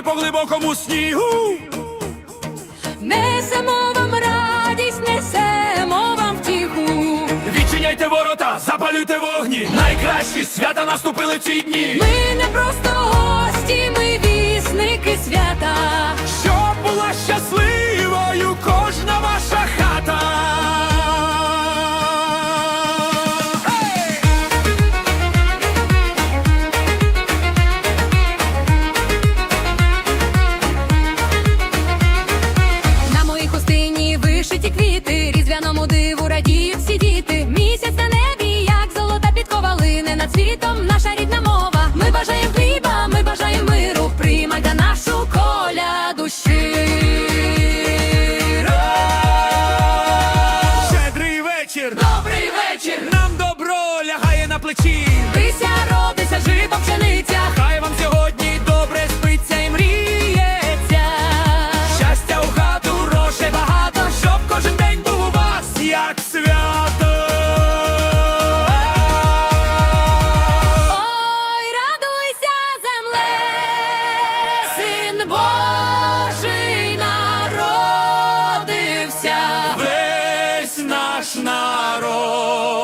танці по глибокому снігу. Несемо вам радість, несемо вам втіху. Відчиняйте ворота, запалюйте вогні. Найкращі свята наступили в ці дні. Ми не просто гості, ми Вечір, Нам добро лягає на плечі. бися, родися, жита пшениця. claro.